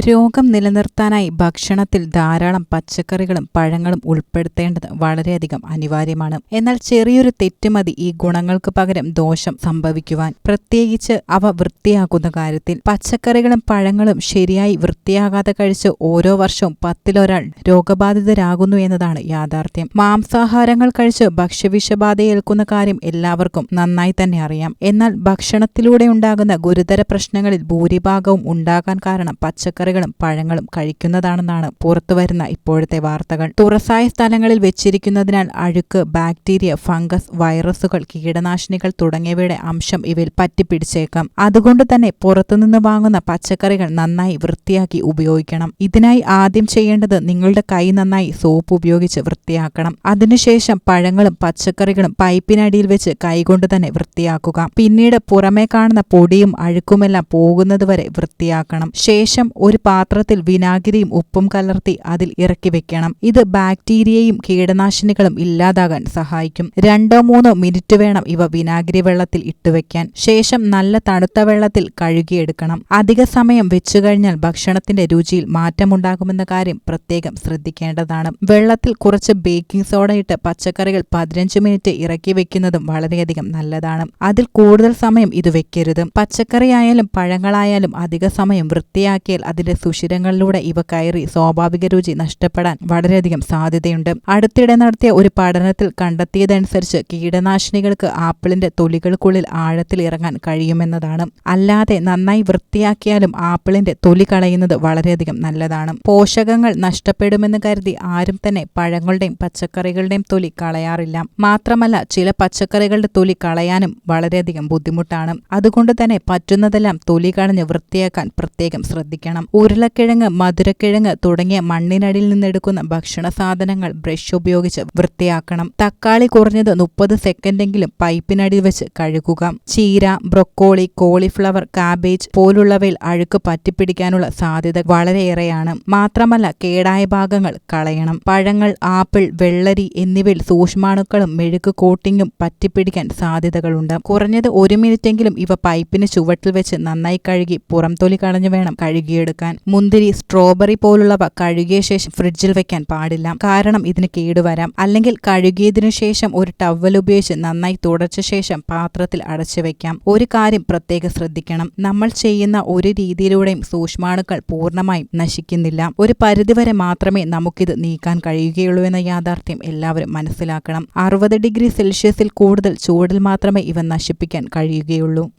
രോഗം നിലനിർത്താനായി ഭക്ഷണത്തിൽ ധാരാളം പച്ചക്കറികളും പഴങ്ങളും ഉൾപ്പെടുത്തേണ്ടത് വളരെയധികം അനിവാര്യമാണ്. എന്നാൽ ചെറിയൊരു തെറ്റുമതി ഈ ഗുണങ്ങൾക്ക് പകരം ദോഷം സംഭവിക്കുവാൻ. പ്രത്യേകിച്ച് അവ വൃത്തിയാക്കുന്ന കാര്യത്തിൽ. പച്ചക്കറികളും പഴങ്ങളും ശരിയായി വൃത്തിയാകാതെ കഴിച്ച് ഓരോ വർഷവും പത്തിലൊരാൾ രോഗബാധിതരാകുന്നു എന്നതാണ് യാഥാർത്ഥ്യം. മാംസാഹാരങ്ങൾ കഴിച്ച് ഭക്ഷ്യവിഷബാധയേൽക്കുന്ന കാര്യം എല്ലാവർക്കും നന്നായി തന്നെ അറിയാം. എന്നാൽ ഭക്ഷണത്തിലൂടെ ഉണ്ടാകുന്ന ഗുരുതര പ്രശ്നങ്ങളിൽ ഭൂരിഭാഗവും ഉണ്ടാകാൻ കാരണം പച്ചക്കറികളും പഴങ്ങളും കഴിക്കുന്നതാണെന്നാണ് പുറത്തുവരുന്ന ഇപ്പോഴത്തെ വാർത്തകൾ. തുറസായ സ്ഥലങ്ങളിൽ വെച്ചിരിക്കുന്നതിനാൽ അഴുക്ക് ബാക്ടീരിയ ഫംഗസ് വൈറസുകൾ കീടനാശിനികൾ തുടങ്ങിയവയുടെ അംശം ഇവയിൽ പറ്റിപ്പിടിച്ചേക്കാം. അതുകൊണ്ട് തന്നെ പുറത്തുനിന്ന് വാങ്ങുന്ന പച്ചക്കറികൾ നന്നായി വൃത്തിയാക്കി ഉപയോഗിക്കണം. ഇതിനായി ആദ്യം ചെയ്യേണ്ടത് നിങ്ങളുടെ കൈ നന്നായി സോപ്പ് ഉപയോഗിച്ച് വൃത്തിയാക്കണം. അതിനുശേഷം പഴങ്ങളും പച്ചക്കറികളും പൈപ്പിനടിയിൽ വെച്ച് കൈകൊണ്ട് തന്നെ വൃത്തിയാക്കുക. പിന്നീട് പുറമേ കാണുന്ന പൊടിയും അഴുക്കുമെല്ലാം പോകുന്നതുവരെ വൃത്തിയാക്കണം. ശേഷം ഒരു പാത്രത്തിൽ വിനാഗിരിയും ഉപ്പും കലർത്തി അതിൽ ഇറക്കി വെക്കണം. ഇത് ബാക്ടീരിയയും കീടനാശിനികളും ഇല്ലാതാകാൻ സഹായിക്കും. രണ്ടോ മൂന്നോ മിനിറ്റ് വേണം ഇവ വിനാഗിരി വെള്ളത്തിൽ ഇട്ടുവെക്കാൻ ശേഷം നല്ല തണുത്ത വെള്ളത്തിൽ കഴുകിയെടുക്കണം. അധിക സമയം വെച്ചു കഴിഞ്ഞാൽ ഭക്ഷണത്തിന്റെ രുചിയിൽ മാറ്റമുണ്ടാകുമെന്ന കാര്യം പ്രത്യേകം ശ്രദ്ധിക്കേണ്ടതാണ്. വെള്ളത്തിൽ കുറച്ച് ബേക്കിംഗ് സോഡ ഇട്ട് പച്ചക്കറികൾ പതിനഞ്ച് മിനിറ്റ് ഇറക്കി വെക്കുന്നതും വളരെയധികം നല്ലതാണ്. അതിൽ കൂടുതൽ സമയം ഇത് വെക്കരുത്. പച്ചക്കറിയായാലും പഴങ്ങളായാലും അധിക സമയം വൃത്തിയാക്കിയാൽ അതിന്റെ സുഷിരങ്ങളിലൂടെ ഇവ കയറി സ്വാഭാവിക രുചി നഷ്ടപ്പെടാൻ വളരെയധികം സാധ്യതയുണ്ട്. അടുത്തിടെ നടത്തിയ ഒരു പഠനത്തിൽ കണ്ടെത്തിയതനുസരിച്ച് കീടനാശിനികൾക്ക് ആപ്പിളിന്റെ തൊലികൾക്കുള്ളിൽ ആഴത്തിൽ ഇറങ്ങാൻ കഴിയുമെന്നതാണ്. അല്ലാതെ നന്നായി വൃത്തിയാക്കിയാലും ആപ്പിളിന്റെ തൊലി കളയുന്നത് വളരെയധികം നല്ലതാണ്. പോഷകങ്ങൾ നഷ്ടപ്പെടുമെന്ന് കരുതി ആരും തന്നെ പഴങ്ങളുടെയും പച്ചക്കറികളുടെയും തൊലി കളയാറില്ല. മാത്രമല്ല ചില പച്ചക്കറികളുടെ തൊലി കളയാനും വളരെയധികം ബുദ്ധിമുട്ടാണ്. അതുകൊണ്ട് തന്നെ പറ്റുന്നതെല്ലാം തൊലി കളഞ്ഞ് വൃത്തിയാക്കാൻ പ്രത്യേകം ശ്രദ്ധിക്കണം. ഉരുളക്കിഴങ്ങ് മധുരക്കിഴങ്ങ് തുടങ്ങിയ മണ്ണിനടിയിൽ നിന്നെടുക്കുന്ന ഭക്ഷണ സാധനങ്ങൾ ബ്രഷ് ഉപയോഗിച്ച് വൃത്തിയാക്കണം. തക്കാളി കുറഞ്ഞത് മുപ്പത് സെക്കൻഡെങ്കിലും പൈപ്പിനടി വെച്ച് കഴുകുക. ചീര ബ്രൊക്കോളി കോളിഫ്ലവർ കാബേജ് പോലുള്ളവയിൽ അഴുക്ക് പറ്റിപ്പിടിക്കാനുള്ള സാധ്യത വളരെയേറെയാണ്. മാത്രമല്ല കേടായ ഭാഗങ്ങൾ കളയണം. പഴങ്ങൾ ആപ്പിൾ വെള്ളരി എന്നിവയിൽ സൂക്ഷ്മാണുക്കളും മെഴുക്ക് കോട്ടിങ്ങും പറ്റിപ്പിടിക്കാൻ സാധ്യതകളുണ്ട്. കുറഞ്ഞത് ഒരു മിനിറ്റെങ്കിലും ഇവ പൈപ്പിന് ചുവട്ടിൽ വെച്ച് നന്നായി കഴുകി പുറംതൊലി കളഞ്ഞു വേണം കഴുകിയെടുക്കാൻ. മുന്തിരി സ്ട്രോബെറി പോലുള്ളവ കഴുകിയ ശേഷം ഫ്രിഡ്ജിൽ വെക്കാൻ പാടില്ല. കാരണം ഇതിന് കേടുവരാം അല്ലെങ്കിൽ കഴുകിയതിനു ശേഷം ഒരു ടവൽ ഉപയോഗിച്ച് നന്നായി തുടച്ച ശേഷം പാത്രത്തിൽ അടച്ചു വെക്കാം. ഒരു കാര്യം പ്രത്യേകം ശ്രദ്ധിക്കണം. നമ്മൾ ചെയ്യുന്ന ഒരു രീതിയിലൂടെയും സൂക്ഷ്മാണുക്കൾ പൂർണമായും നശിക്കുന്നില്ല. ഒരു പരിധിവരെ മാത്രമേ നമുക്കിത് നീക്കാൻ കഴിയുകയുള്ളൂ എന്ന യാഥാർത്ഥ്യം എല്ലാവരും മനസ്സിലാക്കണം. അറുപത് ഡിഗ്രി സെൽഷ്യസിൽ കൂടുതൽ ചൂടിൽ മാത്രമേ ഇവ നശിപ്പിക്കാൻ കഴിയുകയുള്ളൂ.